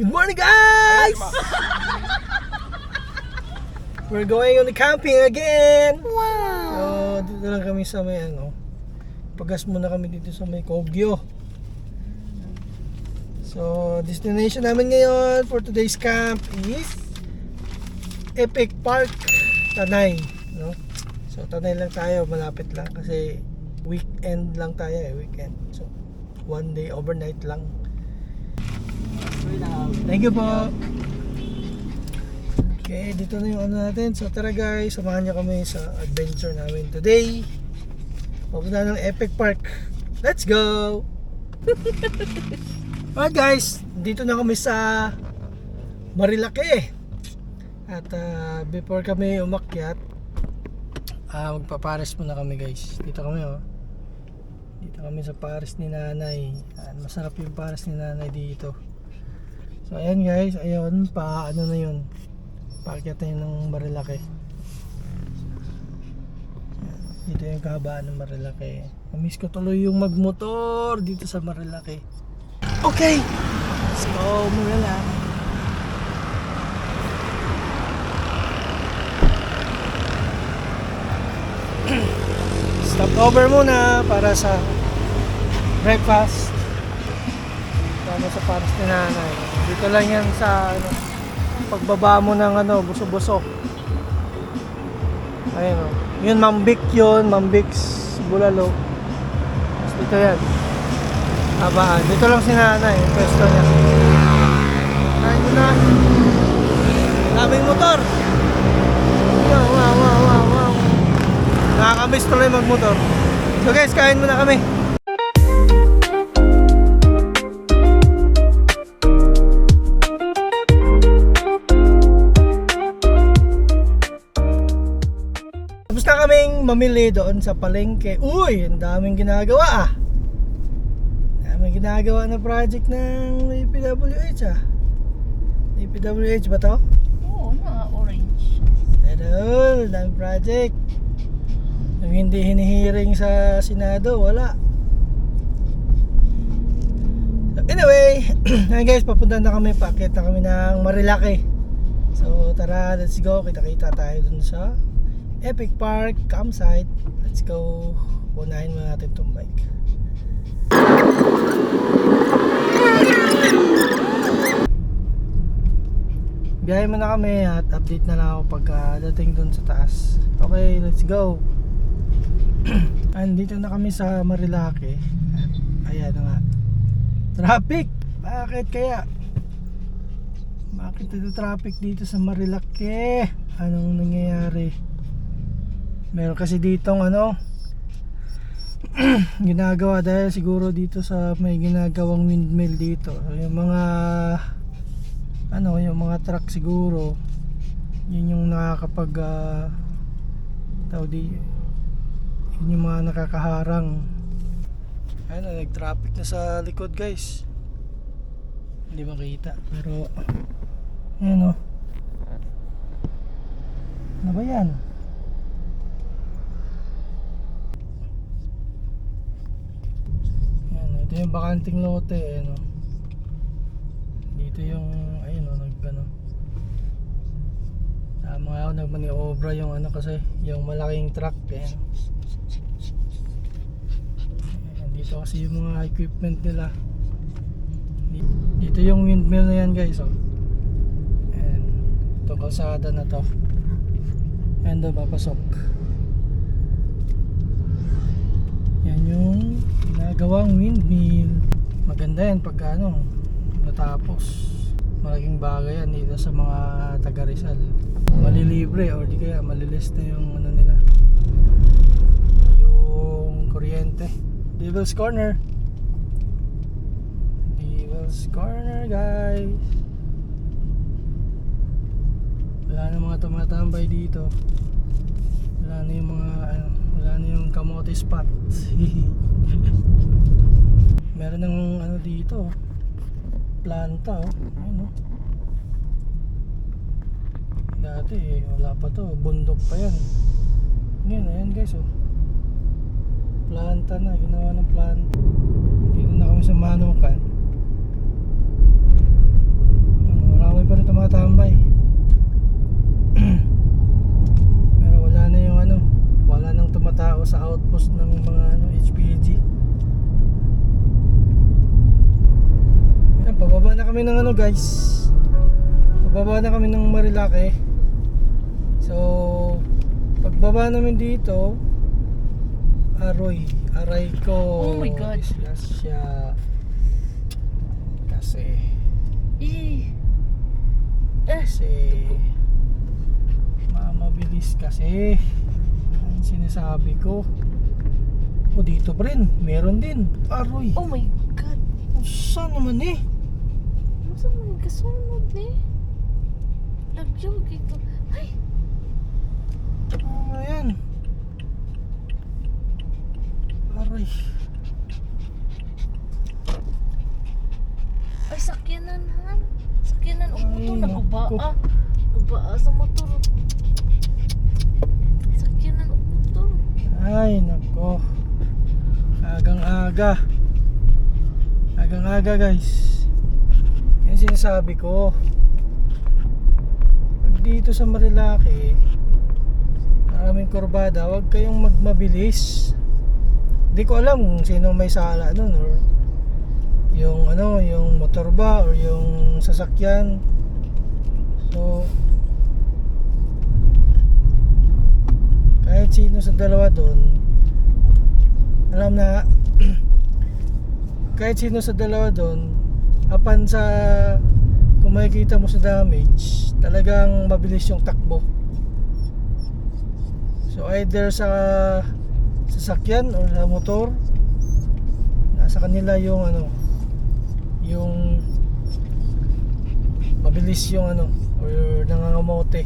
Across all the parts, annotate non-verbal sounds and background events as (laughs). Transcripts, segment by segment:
Good morning, guys! (laughs) We're going on the camping again! Wow! Oh, dito lang kami sa may ano. Pagas muna kami dito sa may Kogyo. So, destination namin ngayon for today's camp is Epic Park, Tanay. No? So, Tanay lang tayo, malapit lang kasi weekend lang tayo eh, weekend. So, one day, overnight lang. Thank you po. Okay, dito na yung ano natin. So tara guys, samahan niyo kami sa adventure namin today. Papunta ng Epic Park. Let's go! (laughs) Alright guys, dito na kami sa Marilake. At ah, before kami umakyat, ah magpapares muna kami guys. Dito kami oh. Dito kami sa pares ni nanay. Ah, masarap yung pares ni nanay dito. So ayan guys, ayun pa ano na yun. Paakyat na yun ng Marilake. Ayan, Dito yung kahabaan ng Marilake. Namiss ko tuloy yung magmotor dito sa Marilake. Okay! Let's go Marilake. (clears throat) Stop over muna para sa breakfast. Tama sa pares ni nanay. Dito lang yan sa ano, pagbaba mo ng ano, buso-buso. Ayun o. Yun, Mambik yun. Mambik's Bulalo. Tapos dito yan. Abaan. Dito lang si nanay. Pwesto niya. Kain mo na. Daming motor. Wow, wow, wow, wow, wow. Nakakamiss tuloy magmotor. So guys, kain muna kami. Mamili doon sa palengke. Uy, ang daming ginagawa ah. Daming ginagawa na project ng DPWH ah. DPWH ba to? Oo, na orange. Pero, daming project. Yung hindi hinihiring sa Senado, wala. Anyway, (clears throat) ayun guys, papunta na kami, paakit na kami ng Marilake. So tara, let's go. Kita-kita tayo dun sa Epic Park campsite. Let's go. Unahin muna natin itong bike. Biyahe muna kami at update na lang ako pagka dating dun sa taas. Okay, let's go. (clears throat) Andito na kami sa Marilake. Ayan nga. Traffic! Bakit kaya? Bakit ito traffic dito sa Marilake? Anong nangyayari? Meron kasi ditong ano (clears throat) ginagawa dahil siguro dito sa may ginagawang windmill dito. Yung mga ano, yung mga truck siguro yun yung nakakapag uh, di yun yung mga nakakaharang. Ayun na nag-traffic na sa likod guys. Hindi makita pero ayun o ano ba yan Ayan, ito yung bakanting lote ano dito yung ayun o nag ano tama ako nagmaniobra yung ano kasi yung malaking truck ayan Ayan, dito kasi yung mga equipment nila. Di- dito yung windmill na yan guys oh. Ayan, ito kalsada na to. And doon papasok. Yan yung ginagawang windmill. Maganda yan pag ano natapos. Malaking bagay yan dito sa mga taga Rizal malilibre or di kaya malilist na yung ano nila. Yung kuryente. Devil's Corner. Devil's Corner guys. Wala na mga tumatambay dito. Wala na yung mga ano, wala na yung kamote spot. (laughs) Meron ng ano dito planta oh. Ayun oh. Dati wala pa to. Bundok pa yan. Ngayon ayan guys oh. Planta na. Ginawa ng planta. Dito na kami sa manukan ako sa outpost ng mga ano, HPG Ayan, pababa na kami ng ano guys. Pababa na kami ng Marilake. So Pagbaba namin dito Aroy. Aray ko. Oh my god. Islasya Kasi. Eh. eh. Kasi. Mamabilis kasi. Ang sinasabi ko. O dito pa rin, meron din. Aroy. Oh my God. Saan naman eh? Masa mo nagkasunod ni? Lagyaw dito. Ay. Ayan. Aray. Ay, sakyanan han. Sakyanan o Ay, motor. Naguba naku. ah. Naguba ah sa motor. Sakyanan o motor. Ay, nako. Agang aga. Agang aga guys. Yan sinasabi ko. Pag dito sa Marilake, maraming kurbada, huwag kayong magmabilis. Hindi ko alam kung sino may sala nun or yung ano, yung motor ba or yung sasakyan. So, kahit sino sa dalawa doon, alam na (clears throat) kahit sino sa dalawa doon, apan sa kung makikita mo sa damage, talagang mabilis yung takbo. So either sa sasakyan or sa motor, nasa kanila yung ano, yung mabilis yung ano, or nangangamote.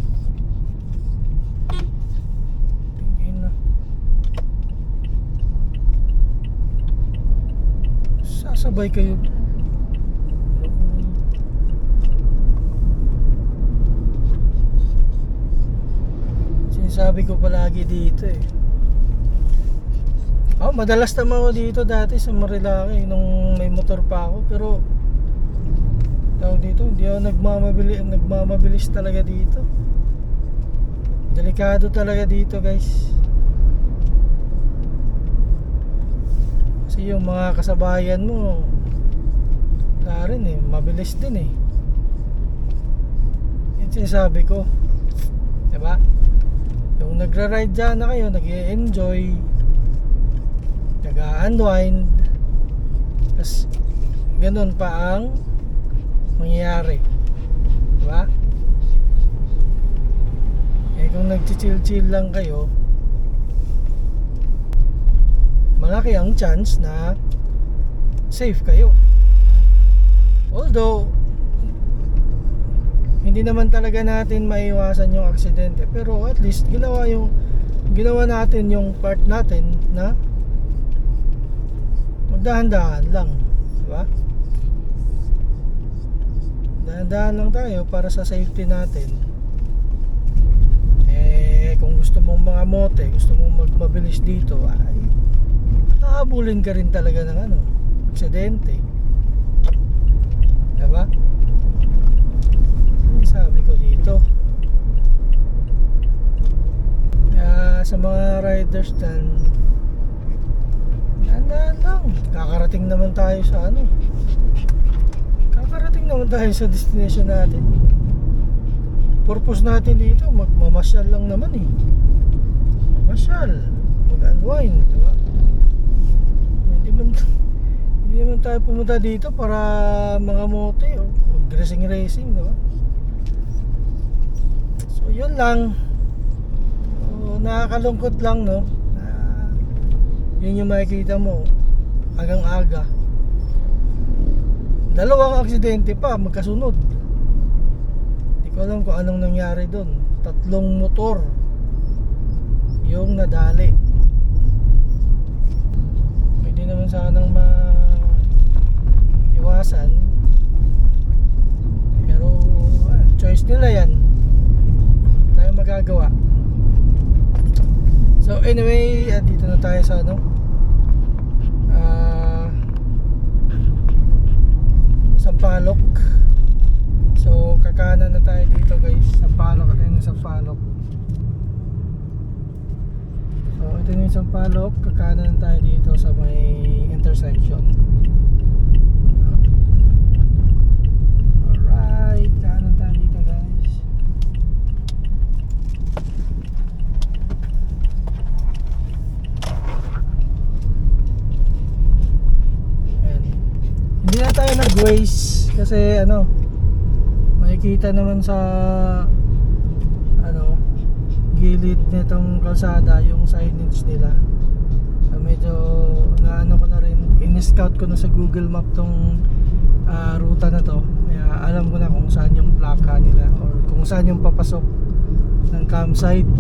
Tingin na. Sasabay kayo. Sinasabi ko palagi dito eh. Oh, madalas naman ako dito dati sa Marilaki nung may motor pa ako pero tawag dito, hindi ako nagmamabili, nagmamabilis talaga dito. Delikado talaga dito, guys. Kasi yung mga kasabayan mo wala eh, mabilis din eh. Yung sinasabi ko. Diba? Yung nagra-ride dyan na kayo, nag enjoy nag-unwind, tapos ganun pa ang mangyayari. Diba? Eh kung nag-chill-chill lang kayo, malaki ang chance na safe kayo. Although, hindi naman talaga natin maiwasan yung aksidente, pero at least ginawa yung ginawa natin yung part natin na magdahan-dahan lang, di ba? Dahan-dahan lang tayo para sa safety natin. Eh, kung gusto mong mga mote, gusto mong magmabilis dito, ay hahabulin ka rin talaga ng ano, aksidente. Diba? Ano sabi ko dito? Kaya sa mga riders dyan, dahan lang. Kakarating naman tayo sa ano. Kakarating naman tayo sa destination natin. Purpose natin dito, magmamasyal lang naman eh. Mamasyal. Mag-unwind, di ba? Hindi man, hindi naman tayo pumunta dito para mga mote o dressing racing, di ba? So, yun lang. So, nakakalungkot lang, no? Na, yun yung makikita mo agang aga. Dalawang aksidente pa magkasunod. Hindi ko alam kung anong nangyari doon. Tatlong motor yung nadali. Naman sanang ma iwasan. Pero ah, choice nila yan. Tayo magagawa. So anyway, ah, dito na tayo sa ano. Ah Sampalok. So kakanan na tayo dito guys. Sampalok ito yung Sampalok. So ito na yung Sampalok. Kakanan na tayo dito sa may nag-waste kasi ano, makikita naman sa ano, gilid nitong kalsada yung signage nila. So, medyo naano ko na rin, in-scout ko na sa Google Map tong ah, ruta na to. Kaya alam ko na kung saan yung plaka nila or kung saan yung papasok ng campsite.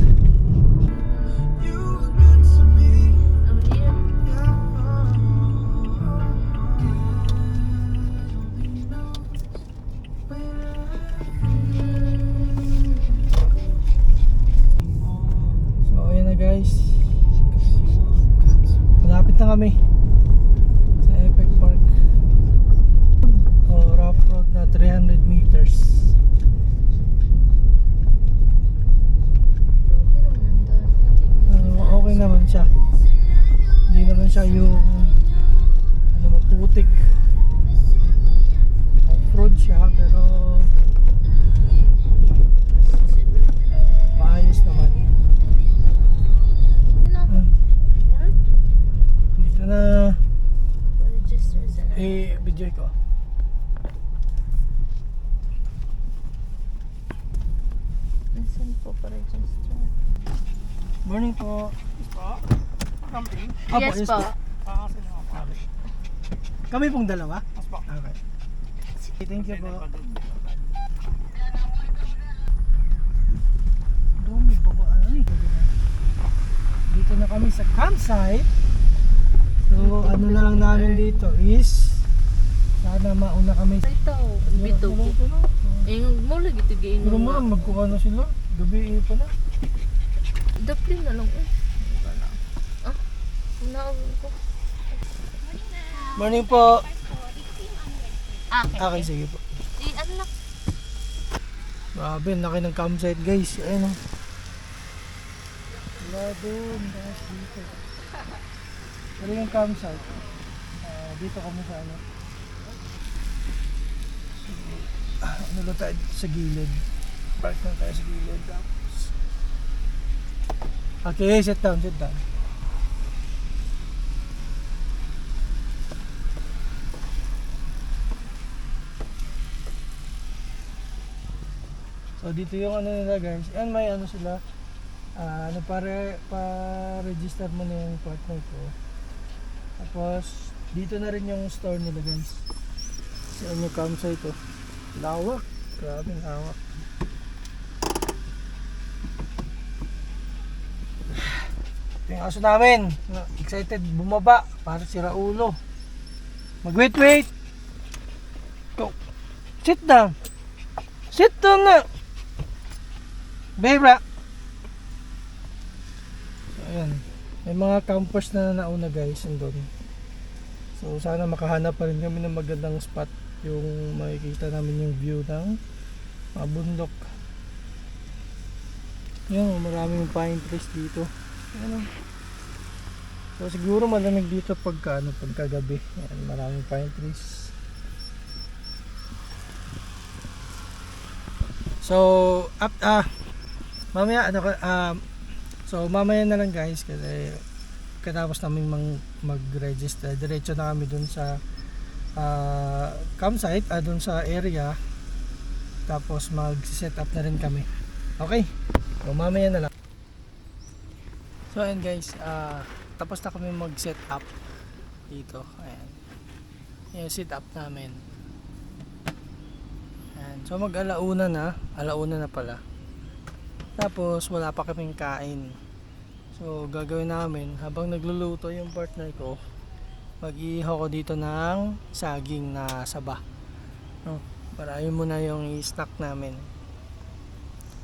Video ko. Nasaan po pa-register? Morning po. Apo, Yes po. Okay. Kami pong dalawa? Okay. Thank you po. Dumi, baba, ano eh. Dito na kami sa campsite. So, ano na lang namin dito is sana mauna kami. Ito, bito ko. Eh, mo lagi ito Pero mo giinom. magkuha na sila. Gabi eh pala. Dapli na lang eh. Wala. Ah, unawag ko. Morning po. Okay. Okay, sige po. Eh, ano lang. Grabe, ang laki ng campsite guys. Ayun o. Wala doon. Dito. Ano yung campsite? Ah, dito kami sa ano. Ah, ano lang tayo sa gilid. Park lang tayo sa gilid. Tapos. Okay, sit down, sit down. So dito yung ano nila guys. Yan may ano sila. Ah, ano para pa-register mo na yung partner ko. Tapos dito na rin yung store nila guys. Sa yung campsite to. Lawak. Grabe lawak. Ito yung aso namin. Na- Excited bumaba para si Raulo. Mag-wait wait. Go. Sit down. Sit down na. Bebra. So, ayan. May mga campers na nauna guys andun. So sana makahanap pa rin kami ng magandang spot yung makikita namin yung view ng mga bundok. Yan, maraming pine trees dito. Ano? So siguro malamig dito pagka ano, pagkagabi. Yan, maraming pine trees. So, up ah mamaya ano um so mamaya na lang guys kasi katapos namin mang, mag-register diretso na kami dun sa ah, campsite ah, dun sa area. Tapos mag-set up na rin kami. Okay. So mamaya na lang. So ayan guys. Ah, tapos na kami mag-set up dito. Ayan. Yung set up namin. Ayan. so mag alauna na. Alauna na pala. Tapos wala pa kaming kain. So gagawin namin habang nagluluto yung partner ko, mag-iihaw ko dito ng saging na saba. No, para yun muna yung i-snack namin.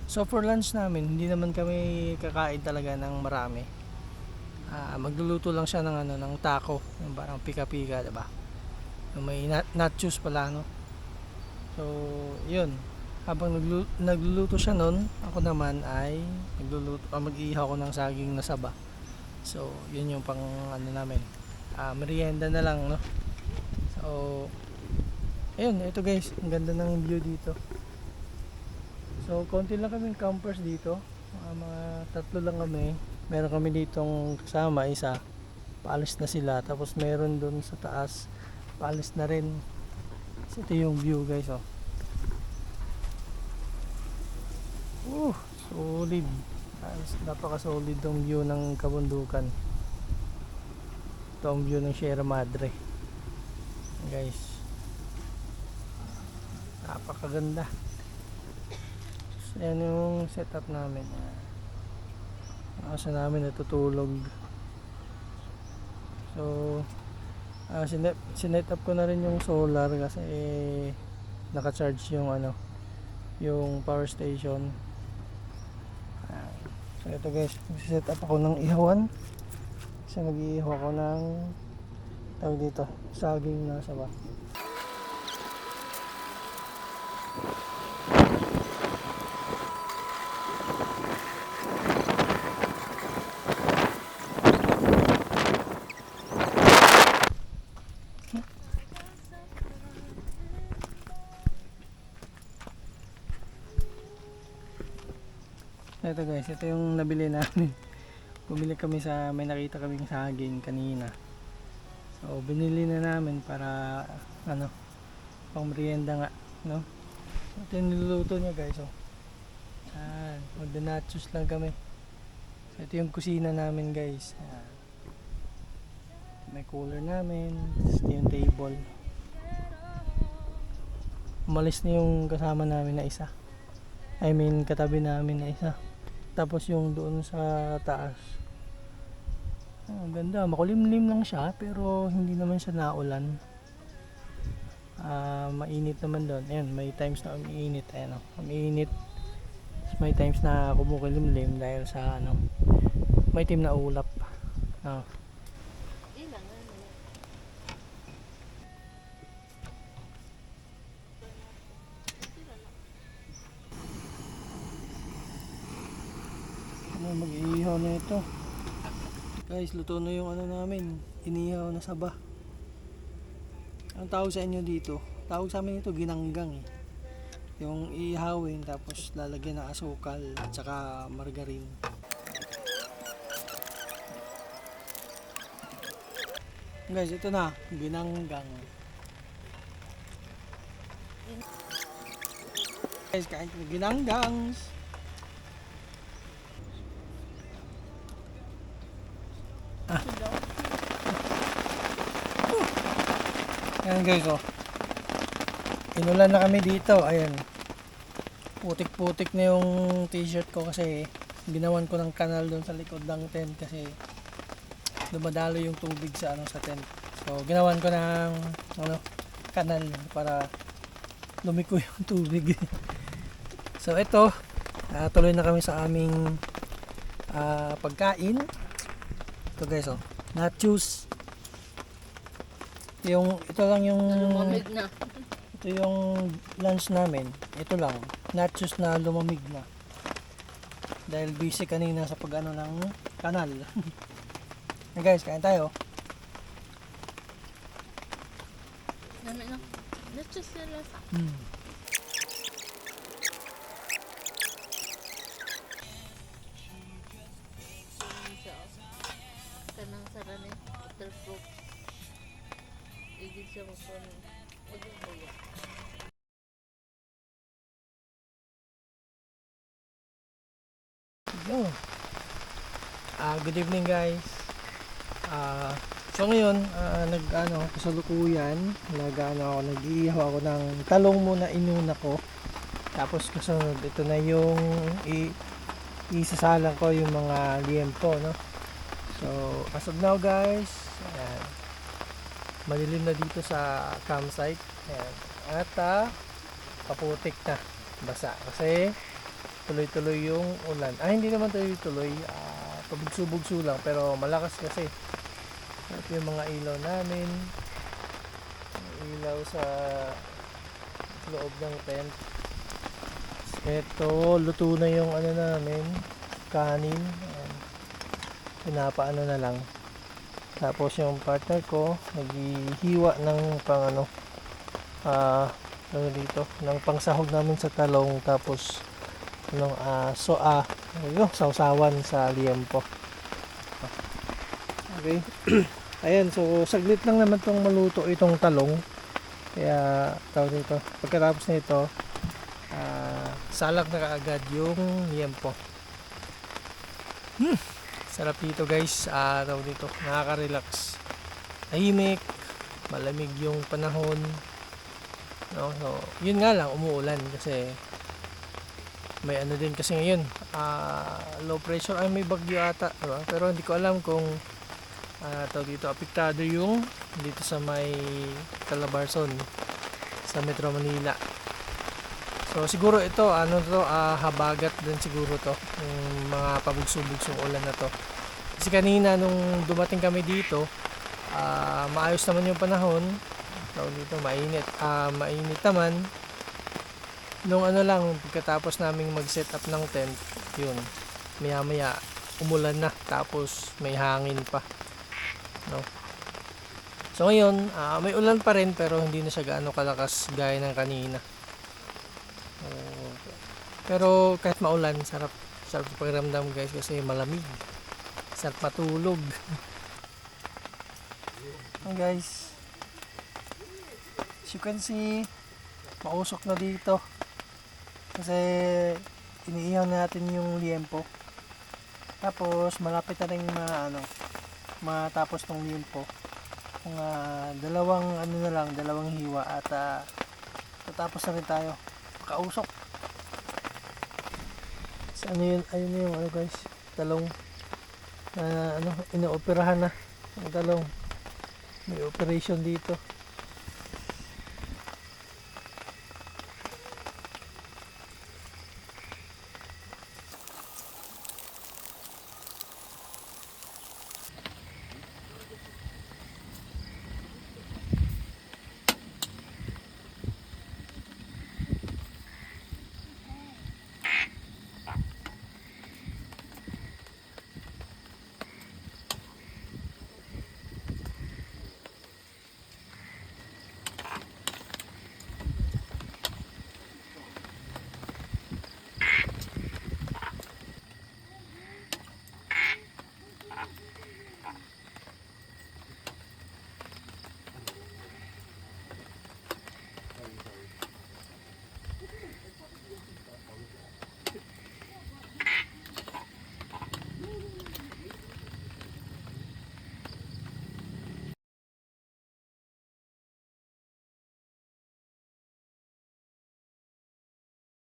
So for lunch namin, hindi naman kami kakain talaga ng marami. Ah, magluluto lang siya ng ano ng taco, yung parang pika-pika, 'di ba? May na- nachos pala no. So, yun habang naglu- nagluluto siya nun, ako naman ay nagluluto, ah, mag-iihaw ko ng saging na saba. So, yun yung pang ano namin. Ah, merienda na lang, no? So, ayun, ito guys, ang ganda ng view dito. So, konti lang kaming campers dito. Mga, mga tatlo lang kami. Meron kami ditong kasama, isa. Paalis na sila. Tapos meron dun sa taas, paalis na rin. So, ito yung view guys oh. Uh, solid. Napaka solid tong view ng kabundukan. Ito ang view ng Sierra Madre. Guys. Napakaganda. So, yan yung setup namin. Asa namin natutulog. So, ah sinet, sinet up ko na rin yung solar kasi eh, naka-charge yung ano, yung power station. So ito guys, set up ako ng ihawan. Kasi mag-iihaw ako ng tawag dito, saging na saba. Ito guys, ito yung nabili namin. (laughs) Bumili kami sa, may nakita kaming saging kanina. So, binili na namin para, ano, pang merienda nga, no? Ito yung niluluto niya guys, oh. Yan, magda-nachos lang kami. So, ito yung kusina namin guys. Yan. May cooler namin, ito yung table. Umalis na yung kasama namin na isa. I mean, katabi namin na isa. Tapos yung doon sa taas. Ang ganda, makulimlim lang siya pero hindi naman siya naulan. Ah, mainit naman doon. Ayun, may times na umiinit. Ayun, oh, umiinit. May times na kumukulimlim dahil sa ano, may team na ulap. Ano mag-iihaw na ito. Guys, luto na yung ano namin. Inihaw na saba. Ang tawag sa inyo dito, tawag sa amin ito ginanggang eh. Yung ihawin tapos lalagyan ng asukal at saka margarine. Guys, ito na, ginanggang. Guys, ko ginanggang. Ayan guys, oh. Inulan na kami dito. Ayan. Putik-putik na yung t-shirt ko kasi ginawan ko ng kanal doon sa likod ng tent kasi dumadalo yung tubig sa ano sa tent. So, ginawan ko ng ano, kanal para lumiko (laughs) yung tubig. so, ito, ah, tuloy na kami sa aming ah, pagkain. Ito guys, oh. Nachos. Yung, ito lang yung Lumamig na. ito yung lunch namin. Ito lang. Nachos na lumamig na. Dahil busy kanina sa pag-ano ng kanal. (laughs) hey guys, kain tayo. Dami na. Let's sila sa Hmm. Good evening guys. Ah, so ngayon, ah, nag ano, kasalukuyan, nag ano ako, nag-iihaw ako ng talong muna inuna ko. Tapos kasunod, ito na yung i isasalang ko yung mga liempo, no? So, as of now guys, ayan, madilim na dito sa campsite. Ayan. At ah, kaputik na, basa. Kasi tuloy-tuloy yung ulan. Ah, hindi naman tuloy-tuloy. Ah, pabugso-bugso lang. Pero malakas kasi. Ito yung mga ilaw namin. Ilaw sa loob ng tent. Ito, luto na yung ano namin. Kanin. Pinapaano na lang. Tapos yung partner ko, naghihiwa ng pang ano, ah, ano dito, ng pangsahog namin sa talong. Tapos, ng ah so ah yung sausawan sa liempo okay (clears throat) ayan so saglit lang naman tong maluto itong talong Kaya tawag dito. Pagkatapos nito, ah salak na kaagad yung liempo. Hmm. Sarap dito guys. Ah, tawag dito. Nakaka-relax. Tahimik. Malamig yung panahon. No? So, yun nga lang, umuulan kasi may ano din kasi ngayon ah, low pressure. Ay may bagyo ata. Diba? pero hindi ko alam kung uh, tawag dito apektado yung dito sa may Calabarzon sa Metro Manila. So siguro ito ano to ah, habagat din siguro to yung mga pabugso-bugsong ulan na to. Kasi kanina nung dumating kami dito ah, maayos naman yung panahon. Tawag dito mainit. Ah, mainit naman. Nung ano lang pagkatapos naming mag set up ng tent yun. Maya maya umulan na tapos may hangin pa. No? So ngayon ah, may ulan pa rin pero hindi na siya gaano kalakas gaya ng kanina. So, pero kahit maulan sarap sarap sa pakiramdam guys kasi malamig. Sarap matulog. (laughs) Hi guys. As you can see mausok na dito. Kasi iniihaw na natin yung liempo. Tapos malapit na rin ma ano matapos tong liempo. Mga dalawang ano na lang, dalawang hiwa at ah, tatapos na rin tayo. Makausok. Sa ano yun, ayun yung ano guys, talong na ano, inooperahan na ang talong. May operation dito.